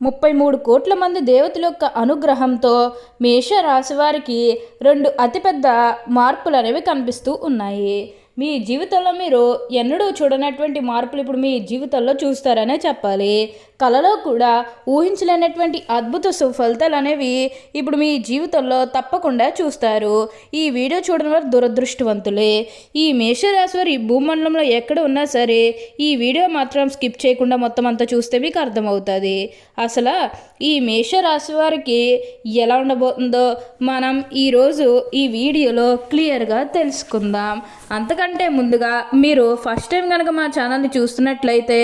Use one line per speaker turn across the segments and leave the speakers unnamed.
ముప్పై మూడు కోట్ల మంది దేవతల యొక్క అనుగ్రహంతో మేష రాశి వారికి రెండు అతిపెద్ద మార్పులు అనేవి కనిపిస్తూ ఉన్నాయి. మీ జీవితంలో మీరు ఎన్నడూ చూడనటువంటి మార్పులు ఇప్పుడు మీ జీవితంలో చూస్తారనే చెప్పాలి. కళలో కూడా ఊహించలేనటువంటి అద్భుత సుఫలితాలు అనేవి ఇప్పుడు మీ జీవితంలో తప్పకుండా చూస్తారు. ఈ వీడియో చూడడం వారు దురదృష్టవంతులే. ఈ మేషరాశి వారు ఈ భూమండలంలో ఎక్కడ ఉన్నా సరే ఈ వీడియో మాత్రం స్కిప్ చేయకుండా మొత్తం అంతా చూస్తే మీకు అర్థమవుతుంది. అసలు ఈ మేషరాశి వారికి ఎలా ఉండబోతుందో మనం ఈరోజు ఈ వీడియోలో క్లియర్గా తెలుసుకుందాం. అంతకంటే ముందుగా మీరు ఫస్ట్ టైం కనుక మా ఛానల్ని చూస్తున్నట్లయితే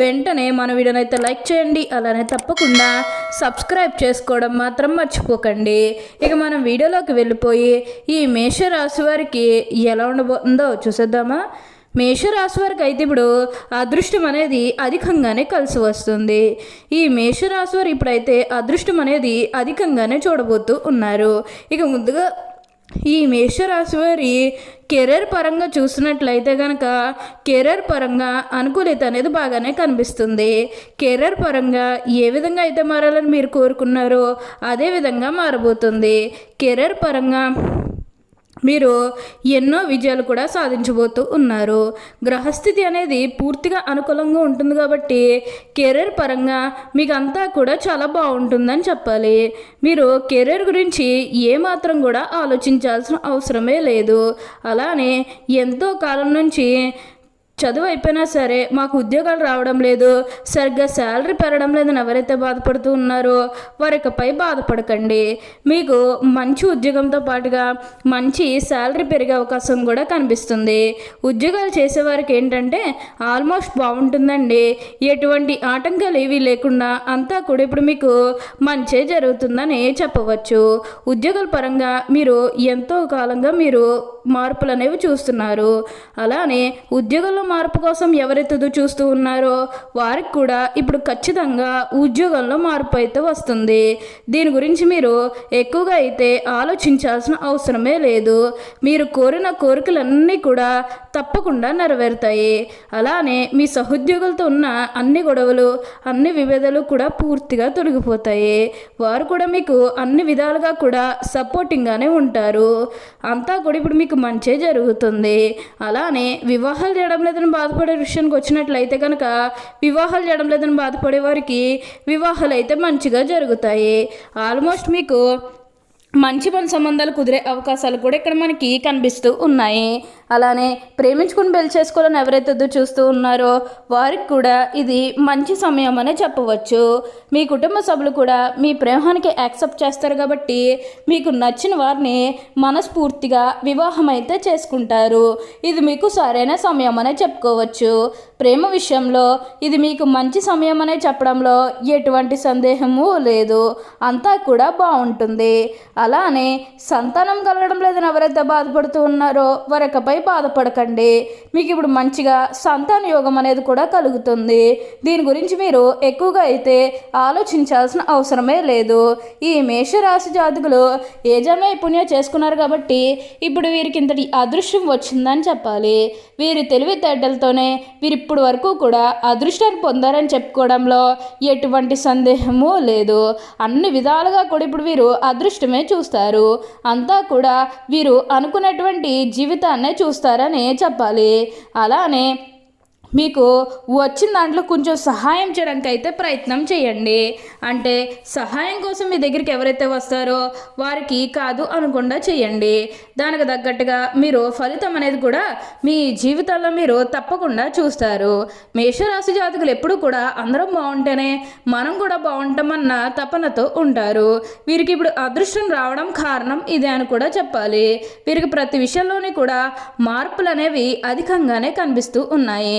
వెంటనే మన వీడియోని అయితే లైక్ చేయండి అలానే తప్పకుండా సబ్స్క్రైబ్ చేసుకోవడం మాత్రం మర్చిపోకండి. ఇక మనం వీడియోలోకి వెళ్ళిపోయి ఈ మేషరాశి వారికి ఎలా ఉండబోతుందో చూసేద్దామా? మేషరాశి వారికి అయితే ఇప్పుడు అదృష్టం అనేది అధికంగానే కలిసి వస్తుంది. ఈ మేషరాశి వారు ఇప్పుడైతే అదృష్టం అనేది అధికంగానే చూడబోతూ ఉన్నారు. ఇక ముందుగా ఈ మేషరాశి వారి కెరీర్ పరంగా చూసినట్లయితే కనుక కెరీర్ పరంగా అనుకూలిత అనేది బాగానే కనిపిస్తుంది. కెరీర్ పరంగా ఏ విధంగా అయితే మారాలని మీరు కోరుకున్నారో అదే విధంగా మారబోతుంది. కెరీర్ పరంగా మీరు ఎన్నో విజయాలు కూడా సాధించబోతూ ఉన్నారు. గ్రహస్థితి అనేది పూర్తిగా అనుకూలంగా ఉంటుంది కాబట్టి కెరీర్ పరంగా మీకు అంతా కూడా చాలా బాగుంటుందని చెప్పాలి. మీరు కెరీర్ గురించి ఏమాత్రం కూడా ఆలోచించాల్సిన అవసరమే లేదు. అలానే ఎంతో కాలం నుంచి చదువు అయిపోయినా సరే మాకు ఉద్యోగాలు రావడం లేదు. సరిగ్గా శాలరీ పెరగడం లేదని ఎవరైతే బాధపడుతూ ఉన్నారో వారికపై బాధపడకండి. మీకు మంచి ఉద్యోగంతో పాటుగా మంచి శాలరీ పెరిగే అవకాశం కూడా కనిపిస్తుంది. ఉద్యోగాలు చేసేవారికి ఏంటంటే ఆల్మోస్ట్ బాగుంటుందండి. ఎటువంటి ఆటంకాలు ఏవి లేకుండా అంతా కూడా ఇప్పుడు మీకు మంచే జరుగుతుందని చెప్పవచ్చు. ఉద్యోగాల పరంగా మీరు ఎంతో కాలంగా మీరు మార్పులు అనేవి చూస్తున్నారు. అలానే ఉద్యోగంలో మార్పు కోసం ఎవరెత్తుదు చూస్తూ ఉన్నారో వారికి కూడా ఇప్పుడు ఖచ్చితంగా ఉద్యోగంలో మార్పు అయితే వస్తుంది. దీని గురించి మీరు ఎక్కువగా అయితే ఆలోచించాల్సిన అవసరమే లేదు. మీరు కోరిన కోరికలన్నీ కూడా తప్పకుండా నెరవేరుతాయి. అలానే మీ సహోద్యోగులతో ఉన్న అన్ని గొడవలు అన్ని విభేదాలు కూడా పూర్తిగా తొలగిపోతాయి. వారు కూడా మీకు అన్ని విధాలుగా కూడా సపోర్టింగ్గానే ఉంటారు. అంతా కూడా ఇప్పుడు మీకు మంచే జరుగుతుంది. అలానే వివాహాలు చేయడం లేదని బాధపడే విషయానికి వచ్చినట్లయితే కనుక వివాహాలు చేయడం లేదని బాధపడే వారికి వివాహాలు అయితే మంచిగా జరుగుతాయి. ఆల్మోస్ట్ మీకు మంచి మన సంబంధాలు కుదిరే అవకాశాలు కూడా ఇక్కడ మనకి కనిపిస్తూ ఉన్నాయి. అలానే ప్రేమించుకుని పెళ్ళి చేసుకోవాలని ఎవరైతే చూస్తూ ఉన్నారో వారికి కూడా ఇది మంచి సమయం అనే చెప్పవచ్చు. మీ కుటుంబ సభ్యులు కూడా మీ ప్రేమానికి యాక్సెప్ట్ చేస్తారు కాబట్టి మీకు నచ్చిన వారిని మనస్ఫూర్తిగా వివాహం అయితే చేసుకుంటారు. ఇది మీకు సరైన సమయం అనే చెప్పుకోవచ్చు. ప్రేమ విషయంలో ఇది మీకు మంచి సమయం అనే చెప్పడంలో ఎటువంటి సందేహము లేదు. అంతా కూడా బాగుంటుంది. అలానే సంతానం కలగడం లేదని ఎవరైతే బాధపడుతూ ఉన్నారో వరకపై బాధపడకండి. మీకు ఇప్పుడు మంచిగా సంతాన యోగం అనేది కూడా కలుగుతుంది. దీని గురించి మీరు ఎక్కువగా అయితే ఆలోచించాల్సిన అవసరమే లేదు. ఈ మేషరాశి జాతకులు ఏ జన్మ పుణ్యం చేసుకున్నారు కాబట్టి ఇప్పుడు వీరికి ఇంతటి అదృష్టం వచ్చిందని చెప్పాలి. వీరి తెలివితేటలతోనే వీరు ఇప్పటి వరకు కూడా అదృష్టాన్ని పొందారని చెప్పుకోవడంలో ఎటువంటి సందేహము లేదు. అన్ని విధాలుగా కూడా ఇప్పుడు వీరు అదృష్టమే చూస్తారు. అంతా కూడా వీరు అనుకున్నటువంటి జీవితాన్నే చూస్తారని చెప్పాలి. అలానే మీకు వచ్చిన దాంట్లో కొంచెం సహాయం చేయడానికి అయితే ప్రయత్నం చేయండి. అంటే సహాయం కోసం మీ దగ్గరికి ఎవరైతే వస్తారో వారికి కాదు అనకుండా చేయండి. దానికి తగ్గట్టుగా మీరు ఫలితం అనేది కూడా మీ జీవితంలో మీరు తప్పకుండా చూస్తారు. మేషరాశి జాతకులు ఎప్పుడు కూడా అందరం బాగుంటేనే మనం కూడా బాగుంటామన్న తపనతో ఉంటారు. వీరికి ఇప్పుడు అదృష్టం రావడం కారణం ఇదే అని కూడా చెప్పాలి. వీరికి ప్రతి విషయంలోని కూడా మార్పులు అనేవి అధికంగానే కనిపిస్తూ ఉన్నాయి.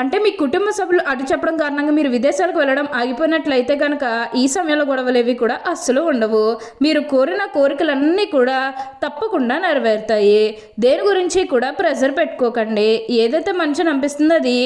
అంటే మీ కుటుంబ సభ్యులు అటు చెప్పడం కారణంగా మీరు విదేశాలకు వెళ్ళడం ఆగిపోయినట్లయితే కనుక ఈ సమయంలో గొడవలేవి కూడా అస్సలు ఉండవు. మీరు కోరిన కోరికలన్నీ కూడా తప్పకుండా నెరవేరుతాయి. దేని గురించి కూడా ప్రెషర్ పెట్టుకోకండి. ఏదైతే మంచి అనిపిస్తుందో అది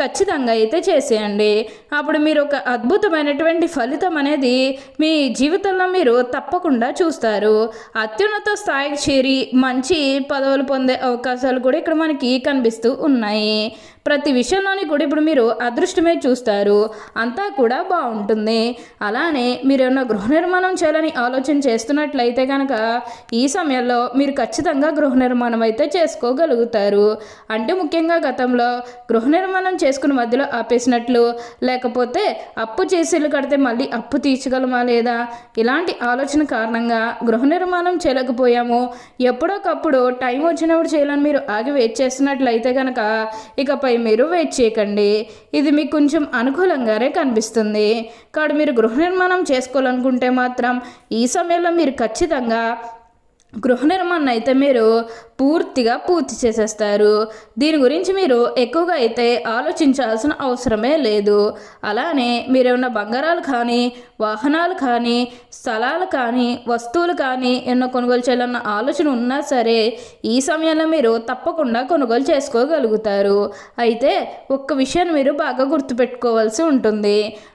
ఖచ్చితంగా అయితే చేసేయండి. అప్పుడు మీరు ఒక అద్భుతమైనటువంటి ఫలితం అనేది మీ జీవితంలో మీరు తప్పకుండా చూస్తారు. అత్యున్నత స్థాయికి చేరి మంచి పదవులు పొందే అవకాశాలు కూడా ఇక్కడ మనకి కనిపిస్తూ ఉన్నాయి. ప్రతి విషయంలోని కూడా ఇప్పుడు మీరు అదృష్టమే చూస్తారు. అంతా కూడా బాగుంటుంది. అలానే మీరు ఏమన్నా గృహ నిర్మాణం చేయాలని ఆలోచన చేస్తున్నట్లయితే కనుక ఈ సమయంలో మీరు ఖచ్చితంగా గృహ నిర్మాణం అయితే చేసుకోగలుగుతారు. అంటే ముఖ్యంగా గతంలో గృహ నిర్మాణం చేసుకుని మధ్యలో ఆపేసినట్లు లేకపోతే అప్పు చేసి ఇల్లు కడితే మళ్ళీ అప్పు తీర్చగలమా లేదా? ఇలాంటి ఆలోచన కారణంగా గృహ నిర్మాణం చేయలేకపోయాము. ఎప్పుడోకప్పుడు టైం వచ్చినప్పుడు చేయాలని మీరు ఆగి వెయిట్ చేస్తున్నట్లయితే కనుక ఇకపై మీరు వెయిట్ చేయకండి ఇది మీకు కొంచెం అనుకూలంగానే కనిపిస్తుంది. కాబట్టి మీరు గృహ నిర్మాణం చేసుకోవాలనుకుంటే మాత్రం ఈ సమయంలో మీరు ఖచ్చితంగా గృహ నిర్మాణం అయితే మీరు పూర్తిగా పూర్తి చేసేస్తారు. దీని గురించి మీరు ఎక్కువగా అయితే ఆలోచించాల్సిన అవసరమే లేదు. అలానే మీరేమన్నా బంగారాలు కానీ వాహనాలు కానీ స్థలాలు కానీ వస్తువులు కానీ ఎన్నో కొనుగోలు చేయాలన్న ఆలోచన ఉన్నా సరే ఈ సమయంలో మీరు తప్పకుండా కొనుగోలు చేసుకోగలుగుతారు. అయితే ఒక్క విషయాన్ని మీరు బాగా గుర్తుపెట్టుకోవాల్సి ఉంటుంది.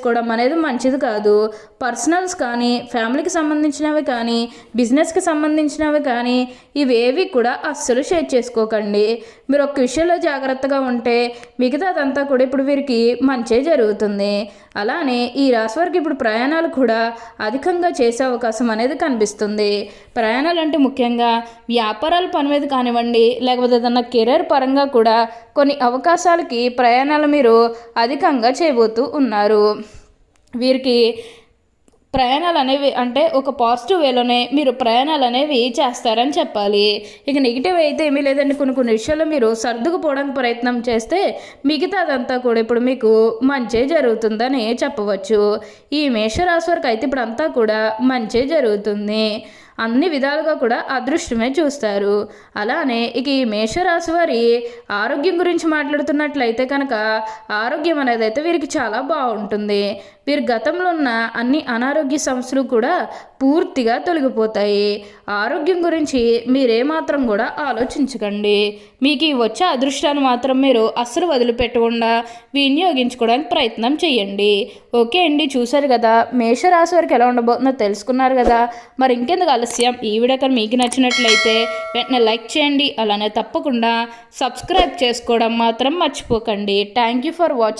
చేసుకోవడం అనేది మంచిది కాదు. పర్సనల్స్ కానీ ఫ్యామిలీకి సంబంధించినవి కానీ బిజినెస్కి సంబంధించినవి కానీ ఇవేవి కూడా అస్సలు షేర్ చేసుకోకండి. మీరు ఒక విషయంలో జాగ్రత్తగా ఉంటే మిగతాదంతా కూడా ఇప్పుడు వీరికి మంచే జరుగుతుంది. అలానే ఈ రాశి వారికి ఇప్పుడు ప్రయాణాలు కూడా అధికంగా చేసే అవకాశం అనేది కనిపిస్తుంది. ప్రయాణాలు అంటే ముఖ్యంగా వ్యాపారాల పని మీద కానివ్వండి లేకపోతే ఏదన్నా కెరీర్ పరంగా కూడా కొన్ని అవకాశాలకి ప్రయాణాలు మీరు అధికంగా చేయబోతూ ఉన్నారు. వీరికి ప్రయాణాలు అనేవి అంటే ఒక పాజిటివ్ వేలోనే మీరు ప్రయాణాలు అనేవి చేస్తారని చెప్పాలి. ఇక నెగిటివ్ అయితే ఏమీ లేదండి. కొన్ని కొన్ని విషయాలు మీరు సర్దుకుపోవడానికి ప్రయత్నం చేస్తే మిగతాదంతా కూడా ఇప్పుడు మీకు మంచే జరుగుతుందని చెప్పవచ్చు. ఈ మేషరాశి వరకు అయితే ఇప్పుడు అంతా కూడా మంచే జరుగుతుంది. అన్ని విధాలుగా కూడా అదృష్టమే చూస్తారు. అలానే ఇక ఈ మేషరాశి వారి ఆరోగ్యం గురించి మాట్లాడుతున్నట్లయితే కనుక ఆరోగ్యం అనేది అయితే వీరికి చాలా బాగుంటుంది. వీరి గతంలో ఉన్న అన్ని అనారోగ్య సమస్యలు కూడా పూర్తిగా తొలగిపోతాయి. ఆరోగ్యం గురించి మీరేమాత్రం కూడా ఆలోచించకండి. మీకు ఈ వచ్చే అదృష్టాన్ని మాత్రం మీరు అస్సలు వదిలిపెట్టకుండా వినియోగించుకోవడానికి ప్రయత్నం చేయండి. ఓకే అండి చూశారు కదా. మేషరాశి వారికి ఎలా ఉండబోతుందో తెలుసుకున్నారు కదా. మరి ఇంకెందుకు ఆలస్యం? ఈ వీడియో కానీ మీకు నచ్చినట్లయితే వెంటనే లైక్ చేయండి. అలానే తప్పకుండా సబ్స్క్రైబ్ చేసుకోవడం మాత్రం మర్చిపోకండి. Thank you for watching